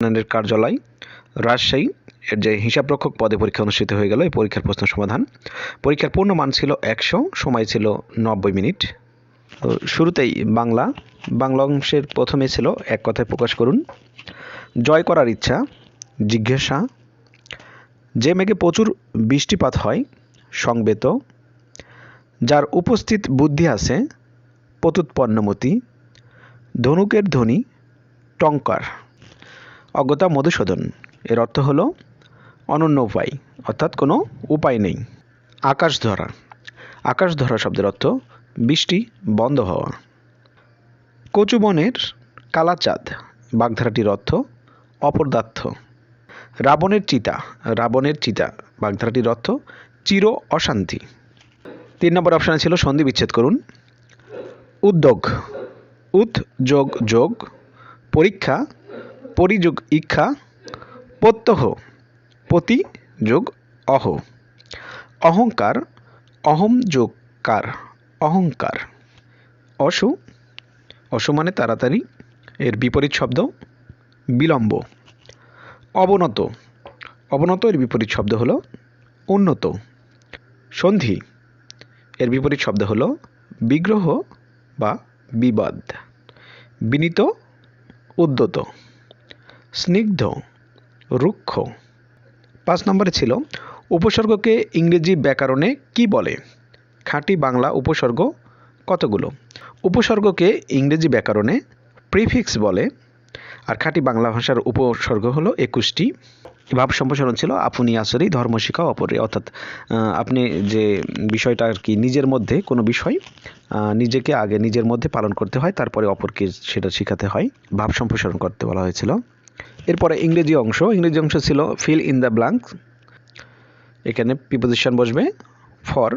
এর কার্যালয়, রাজশাহী। এর যে হিসাবরক্ষক পদে পরীক্ষা অনুষ্ঠিত হয়ে গেল, এই পরীক্ষার প্রশ্ন সমাধান। পরীক্ষার পূর্ণ মান ছিল একশো, সময় ছিল নব্বই মিনিট। তো শুরুতেই বাংলা বাংলা অংশের প্রথমে ছিল এক কথায় প্রকাশ করুন। জয় করার ইচ্ছা, জিজ্ঞাসা। যে মেঘে প্রচুর বৃষ্টিপাত হয়, সংবেত। যার উপস্থিত বুদ্ধি আছে পতুৎপন্নমতি ধনুকের ধ্বনি, টঙ্কার। অজ্ঞতা মধুসূদন। এর অর্থ হলো অনন্য উপায়, অর্থাৎ কোনো উপায় নেই। আকাশ ধরা আকাশ ধরা শব্দের অর্থ বৃষ্টি বন্ধ হওয়া। কচুবনের কালাচাঁদ। বাগধারাটির অর্থ অপদার্থ। রাবণের চিতা। রাবণের চিতা। বাগধারাটির অর্থ চির অশান্তি। তিন নম্বর অপশানে ছিল সন্ধি বিচ্ছেদ করুন। উদ্যোগ। উৎ যোগ যোগ। পরীক্ষা পরিযোগ ইক্ষা প্রত্যহ প্রতি যোগ অহ অহংকার অহম যোগ কার অহংকার। অসু অসু মানে তাড়াতাড়ি, এর বিপরীত শব্দ, বিলম্ব। অবনত অবনত এর বিপরীত শব্দ হলো উন্নত। সন্ধি, এর বিপরীত শব্দ হলো বিগ্রহ বা বিবাদ। বিনীত, উদ্যত। স্নিগ্ধ, রুক্ষ। পাঁচ নম্বরে ছিল, উপসর্গকে ইংরেজি ব্যাকরণে কি বলে? খাঁটি বাংলা উপসর্গ কতগুলো? উপসর্গকে ইংরেজি ব্যাকরণে প্রিফিক্স বলে, আর খাঁটি বাংলা ভাষার উপসর্গ হলো একুশটি। ভাব সম্প্রসারণ ছিল, আপনি আসরি ধর্ম শিক্ষা অপরে। অর্থাৎ আপনি যে বিষয়টা আর কি নিজের মধ্যে কোনো বিষয় নিজেকে আগে নিজের মধ্যে পালন করতে হয়, তারপরে অপরকে সেটা শেখাতে হয়। ভাব সম্প্রসারণ করতে বলা হয়েছিল। এরপরে ইংরেজি অংশ। ইংরেজি অংশ ছিল ফিল ইন দ্য ব্ল্যাঙ্ক এখানে প্রিপোজিশন বসবে for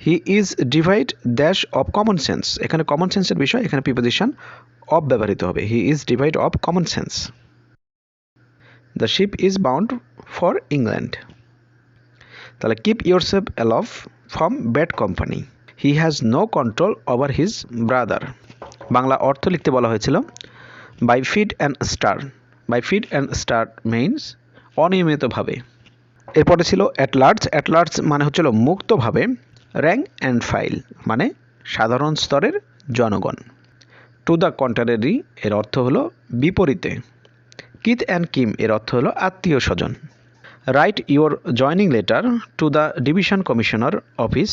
he is divide dash of common sense এখানে কমন সেন্সের বিষয়, এখানে প্রিপোজিশন অফ ব্যবহৃত হবে। He is divide of common sense the ship is bound for England তাহলে keep your self aloof from bad company he has no control over his brother Bangla অর্থ লিখতে বলা হয়েছিল by fits and starts by fits and starts means অনিয়মিতভাবে। এরপরে ছিল at large at large মানে হচ্ছিল মুক্তভাবে। Rank and file মানে সাধারণ স্তরের জনগণ। টু দ্য কন্ট্রারি এর অর্থ হলো বিপরীতে। কিথ অ্যান্ড কিম এর অর্থ হলো আত্মীয় স্বজন। Write your joining letter to the division commissioner office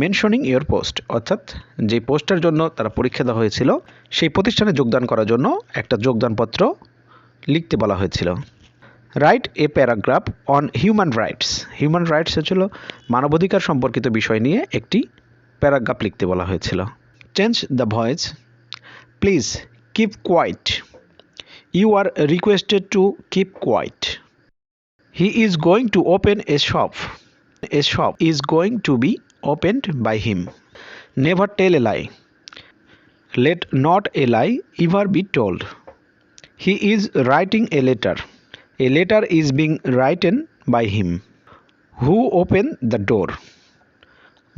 mentioning your post অর্থাৎ যে পোস্টের জন্য তারা পরীক্ষা দেওয়া হয়েছিল, সেই প্রতিষ্ঠানে যোগদান করার জন্য একটা যোগদানপত্র লিখতে বলা হয়েছিল। Write a paragraph on human rights human rights হচ্ছিল মানবাধিকার সম্পর্কিত বিষয় নিয়ে একটি প্যারাগ্রাফ লিখতে বলা হয়েছিল। Change the voice please keep quiet you are requested to keep quiet he is going to open a shop a shop is going to be opened by him never tell a lie let not a lie ever be told he is writing a letter a letter is being written by him who open the door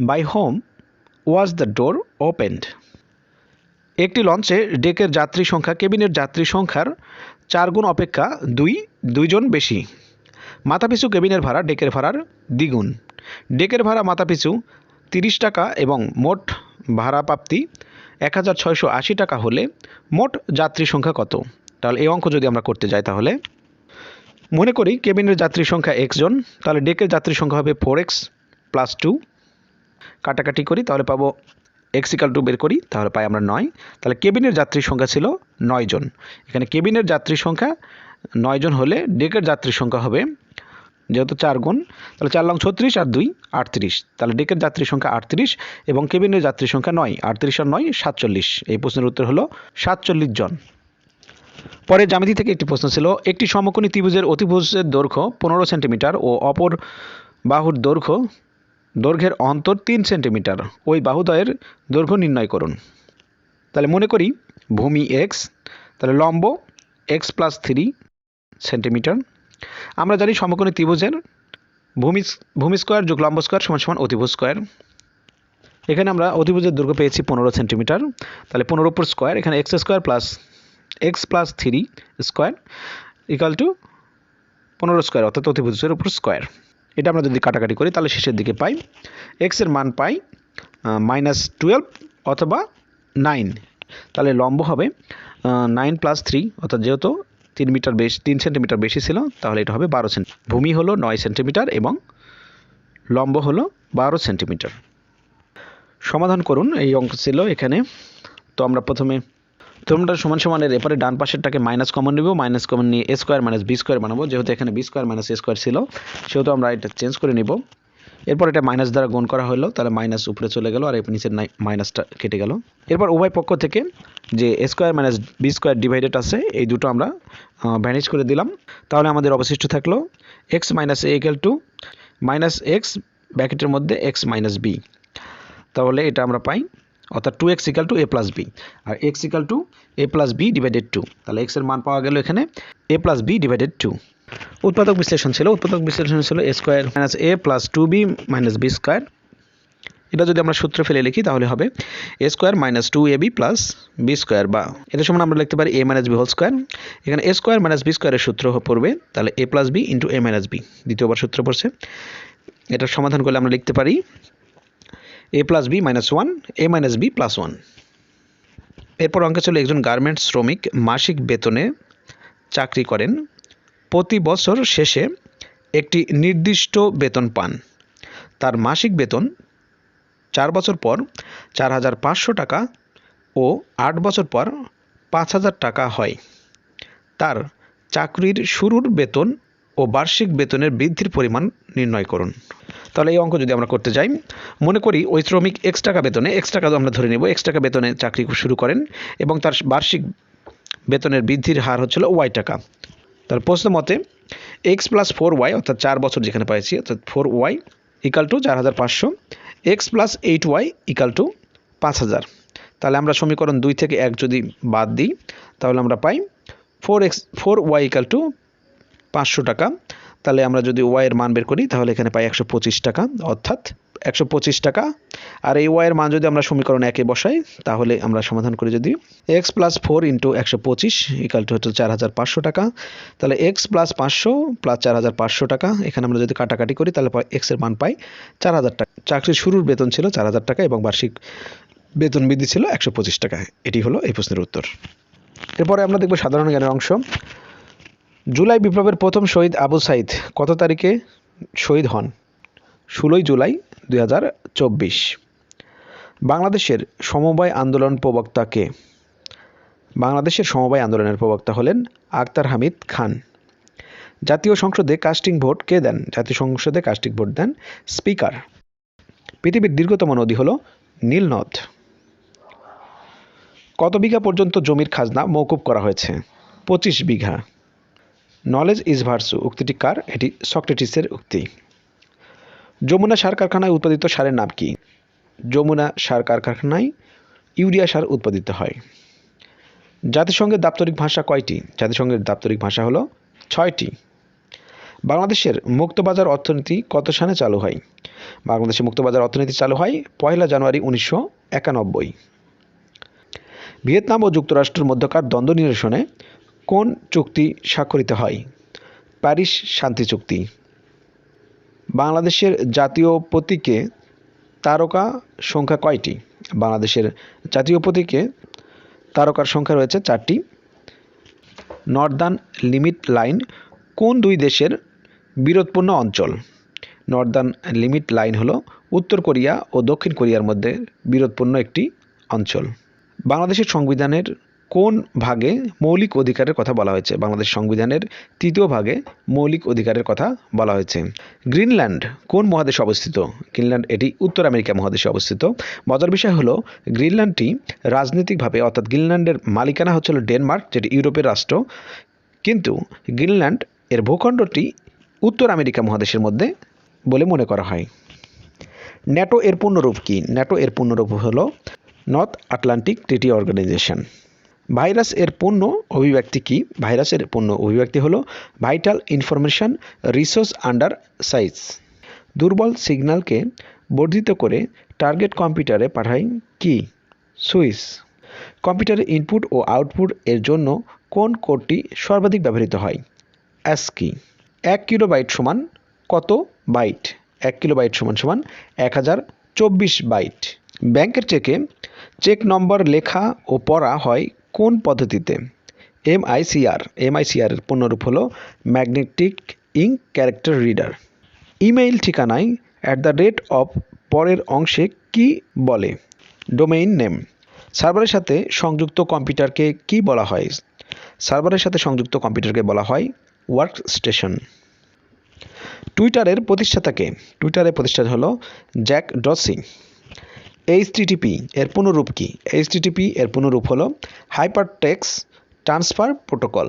by whom was the door opened? একটি লঞ্চে ডেকের যাত্রী সংখ্যা, কেবিনের যাত্রী সংখ্যার চার গুণ অপেক্ষা দুই, দুইজন বেশি। মাথাপিছু কেবিনের ভাড়া ডেকের ভাড়ার দ্বিগুণ। ডেকের ভাড়া মাথাপিছু তিরিশ টাকা এবং মোট ভাড়া প্রাপ্তি এক হাজার ছয়শো আশি টাকা হলে মোট যাত্রী সংখ্যা কত? তাহলে এই অঙ্ক যদি আমরা করতে যাই তাহলে, মনে করি কেবিনের যাত্রী সংখ্যা এক্স জন, তাহলে ডেকের যাত্রী সংখ্যা হবে ফোর এক্স প্লাস টু কাটাকাটি করি, তাহলে পাবো এক্স ইকাল টু বের করি, তাহলে পাই আমরা নয়। তাহলে কেবিনের যাত্রী সংখ্যা ছিল নয় জন। এখানে কেবিনের যাত্রী সংখ্যা নয় জন হলে ডেকের যাত্রী সংখ্যা হবে যেহেতু চার গুণ, তাহলে চার লং ছত্রিশ আর দুই আটত্রিশ। তাহলে ডেকের যাত্রী সংখ্যা আটত্রিশ এবং কেবিনের যাত্রী সংখ্যা নয়। আটত্রিশ আর নয়, সাতচল্লিশ। এই প্রশ্নের উত্তর হলো সাতচল্লিশ জন। পরে জ্যামিতি থেকে একটি প্রশ্ন ছিল, একটি সমকোণী ত্রিভুজের অতিভুজের দৈর্ঘ্য পনেরো সেন্টিমিটার ও অপর বাহুর দৈর্ঘ্য দৈর্ঘ্যের অন্তর তিন সেন্টিমিটার। ওই বাহুদয়ের দৈর্ঘ্য নির্ণয় করুন। তাহলে মনে করি ভূমি এক্স তাহলে লম্ব এক্স প্লাস থ্রি সেন্টিমিটার। আমরা জানি সমকোণী ত্রিভুজের ভূমি ভূমি স্কোয়ার যোগ লম্ব স্কোয়ার সমান সমান অতিভুজ স্কোয়ার এখানে আমরা অতিভুজের দৈর্ঘ্য পেয়েছি পনেরো সেন্টিমিটার। তাহলে পনেরো উপর স্কোয়ার এখানে X square plus X plus three square equal to পনেরো স্কোয়ার অর্থাৎ অতিভুজের উপর স্কোয়ার এটা আমরা যদি কাটাকাটি করি, তাহলে শেষের দিকে পাই। এক্সের মান পাই মাইনাস টুয়েলভ অথবা নাইন তাহলে লম্ব হবে নাইন প্লাস থ্রি অর্থাৎ যেহেতু তিন মিটার বেশি, তিন সেন্টিমিটার বেশি ছিল, তাহলে এটা হবে বারো সেন্টি ভূমি হলো নয় সেন্টিমিটার এবং লম্ব হলো বারো সেন্টিমিটার সমাধান করুন, এই অঙ্ক ছিল এখানে। তো আমরা প্রথমে তোমরা সমান সমানের এপারে ডান পাশেরটাকে মাইনাস কমন নেব মাইনাস কমন নিয়ে স্কোয়ার মাইনাস বি স্কোয়ার বানাবো, যেহেতু এখানে বি স্কোয়ার মাইনাস স্কোয়ার ছিল, সেহেতু আমরা এটা চেঞ্জ করে নিব। এরপর এটা মাইনাস দ্বারা গুণ করা হলো, তাহলে মাইনাস উপরে চলে গেল, আর এর নিচের মাইনাসটা কেটে গেল। এরপর উভয় পক্ষ থেকে যে square minus B square divided আছে, এই দুটো আমরা ভ্যানিশ করে দিলাম। তাহলে আমাদের অবশিষ্ট থাকল X minus A equal to minus X ব্র্যাকেটের মধ্যে এক্স মাইনাস বি তাহলে এটা আমরা পাই অর্থাৎ two X equal to A plus B R X equal to A plus B divided two তাহলে এক্সের মান পাওয়া গেল এখানে A plus B divided two উৎপাদক বিশ্লেষণ ছিল, উৎপাদক বিশ্লেষণ ছিল A square minus A plus two B minus B square এটা যদি আমরা সূত্র ফেলে লিখি, তাহলে হবে A square minus two A B plus B square বা এটা সমান আমরা লিখতে পারি A minus B whole square এখানে এ স্কোয়ার মাইনাস বি স্কোয়ারের সূত্র পড়বে, তাহলে A plus B into A minus B দ্বিতীয়বার সূত্র পড়ছে। এটার সমাধান করলে আমরা লিখতে পারি A plus B minus one A minus B plus one এরপর অঙ্কে ছিল একজন গার্মেন্টস শ্রমিক মাসিক বেতনে চাকরি করেন। প্রতি বছর শেষে একটি নির্দিষ্ট বেতন পান। তার মাসিক বেতন চার বছর পর চার হাজার পাঁচশো টাকা ও আট বছর পর পাঁচ হাজার টাকা হয়। তার চাকরির শুরুর বেতন ও বার্ষিক বেতনের বৃদ্ধির পরিমাণ নির্ণয় করুন। তাহলে এই অঙ্ক যদি আমরা করতে যাই, মনে করি ওই শ্রমিক এক্স টাকা বেতনে এক্স টাকা আমরা ধরে নেব এক্স টাকা বেতনে চাকরি শুরু করেন এবং তার বার্ষিক বেতনের বৃদ্ধির হার হচ্ছিল ওয়াই টাকা। তার প্রশ্ন মতে এক্স প্লাস ফোর ওয়াই অর্থাৎ চার বছর যেখানে পাইছি, অর্থাৎ ফোর ওয়াই ইকাল টু চার হাজার পাঁচশো X plus eight Y equal to পাঁচ হাজার। তাহলে আমরা সমীকরণ দুই থেকে এক যদি বাদ দিই, তাহলে আমরা পাই four X four Y equal to পাঁচশো টাকা। তাহলে আমরা যদি ওয়াইয়ের মান বের করি, তাহলে এখানে পাই একশো পঁচিশ টাকা, অর্থাৎ একশো পঁচিশ টাকা। আর এই ওয়াইয়ের মান যদি আমরা সমীকরণ একে বসাই, তাহলে আমরা সমাধান করি যদি এক্স প্লাস ফোর ইন্টু একশো পঁচিশ ইকাল টু হচ্ছে চার হাজার পাঁচশো টাকা। তাহলে এক্স প্লাস পাঁচশো প্লাস চার হাজার পাঁচশো টাকা, এখানে আমরা যদি কাটাকাটি করি, তাহলে এক্সের মান পাই চার হাজার টাকা। চাকরির শুরুর বেতন ছিল চার হাজার টাকা এবং বার্ষিক বেতন বৃদ্ধি ছিল একশো পঁচিশ টাকা। এটি হলো এই প্রশ্নের উত্তর। এরপরে আমরা দেখব সাধারণ জ্ঞানের অংশ। জুলাই বিপ্লবের প্রথম শহীদ আবু সাইদ কত তারিখে শহীদ হন? ষোলোই জুলাই দুই হাজার চব্বিশ। বাংলাদেশের সমবায় আন্দোলন প্রবক্তাকে বাংলাদেশের সমবায় আন্দোলনের প্রবক্তা হলেন আক্তার হামিদ খান। জাতীয় সংসদে কাস্টিং ভোট কে দেন? জাতীয় সংসদে কাস্টিং ভোট দেন স্পিকার। পৃথিবীর দীর্ঘতম নদী হল নীলনদ। কত বিঘা পর্যন্ত জমির খাজনা মৌকুব করা হয়েছে? পঁচিশ বিঘা। নলেজ ইজ ভার্সু উক্তিটি কার? এটি সক্রেটিসের উক্তি। যমুনা সার কারখানায় উৎপাদিত সারের নাম কি? যমুনা সার কারখানায় ইউরিয়া সার উৎপাদিত হয়। জাতিসংঘের দাপ্তরিক ভাষা কয়টি? জাতিসংঘের দাপ্তরিক ভাষা হলো ছয়টি। বাংলাদেশের মুক্তবাজার অর্থনীতি কত সালে চালু হয়? বাংলাদেশের মুক্তবাজার অর্থনীতি চালু হয় পয়লা জানুয়ারি উনিশশো একানব্বই। ভিয়েতনাম ও যুক্তরাষ্ট্রের মধ্যকার দ্বন্দ্ব নিরসনে কোন চুক্তি স্বাক্ষরিত হয়? প্যারিস শান্তি চুক্তি। বাংলাদেশের জাতীয় প্রতীকে তারকা সংখ্যা কয়টি? বাংলাদেশের জাতীয় প্রতীকে তারকার সংখ্যা রয়েছে চারটি। নর্দার্ন লিমিট লাইন কোন দুই দেশের বিরোধপূর্ণ অঞ্চল? নর্দার্ন লিমিট লাইন হলো উত্তর কোরিয়া ও দক্ষিণ কোরিয়ার মধ্যে বিরোধপূর্ণ একটি অঞ্চল। বাংলাদেশের সংবিধানের কোন ভাগে মৌলিক অধিকারের কথা বলা হয়েছে? বাংলাদেশ সংবিধানের তৃতীয় ভাগে মৌলিক অধিকারের কথা বলা হয়েছে। গ্রিনল্যান্ড কোন মহাদেশে অবস্থিত? গ্রিনল্যান্ড এটি উত্তর আমেরিকা মহাদেশে অবস্থিত। মজার বিষয় হলো, গ্রিনল্যান্ডটি রাজনৈতিকভাবে, অর্থাৎ গ্রিনল্যান্ডের মালিকানা হচ্ছিল ডেনমার্ক, যেটি ইউরোপের রাষ্ট্র। কিন্তু গ্রিনল্যান্ড এর ভূখণ্ডটি উত্তর আমেরিকা মহাদেশের মধ্যে বলে মনে করা হয়। ন্যাটো এর পূর্ণরূপ কি? ন্যাটো এর পূর্ণরূপ হলো North Atlantic Treaty Organization virus এর পূর্ণ অভিব্যক্তি কি? ভাইরাসের পূর্ণ অভিব্যক্তি হলো vital information resource under siege দুর্বল সিগন্যালকে বর্ধিত করে টার্গেট কম্পিউটারে পাঠায় কি? সুইচ। কম্পিউটারের ইনপুট ও আউটপুট এর জন্য কোন কোডটি সর্বাধিক ব্যবহৃত হয়? অ্যাসকি এক কিলোবাইট সমান কত বাইট? এক কিলোবাইট সমান সমান এক হাজার চব্বিশ বাইট। ব্যাংকের চেকে চেক নম্বর লেখা ও পড়া হয় কোন পদ্ধতিতে? এমআইসিআর এমআইসিআর এর পূর্ণরূপ হলো magnetic ink character reader. Email ঠিকানায় অ্যাট দ্য রেট অফ পরের অংশে কি বলে? Domain name. সার্ভারের সাথে সংযুক্ত কম্পিউটারকে কি বলা হয়? সার্ভারের সাথে সংযুক্ত কম্পিউটারকে বলা হয় ওয়ার্ক স্টেশন টুইটারের প্রতিষ্ঠাতাকে। টুইটারের প্রতিষ্ঠাতা হলো জ্যাক ডসি এইচটিটিপি এর পুনরূপ কি? এইচটিটিপি এর পুনরূপ হলো hyper text transfer protocol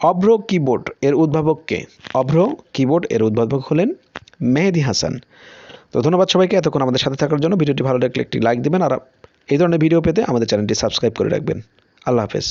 Avro keyboard এর উদ্ভাবক কে? অভ্র কিবোর্ড এর উদ্ভাবক হলেন মেহেদি হাসান। তো ধন্যবাদ সবাইকে এতক্ষণ আমাদের সাথে থাকার জন্য। ভিডিওটি ভালো লাগলে একটি লাইক দেবেন আর এই ধরনের ভিডিও পেতে আমাদের চ্যানেলটি সাবস্ক্রাইব করে রাখবেন। আল্লাহ হাফেজ।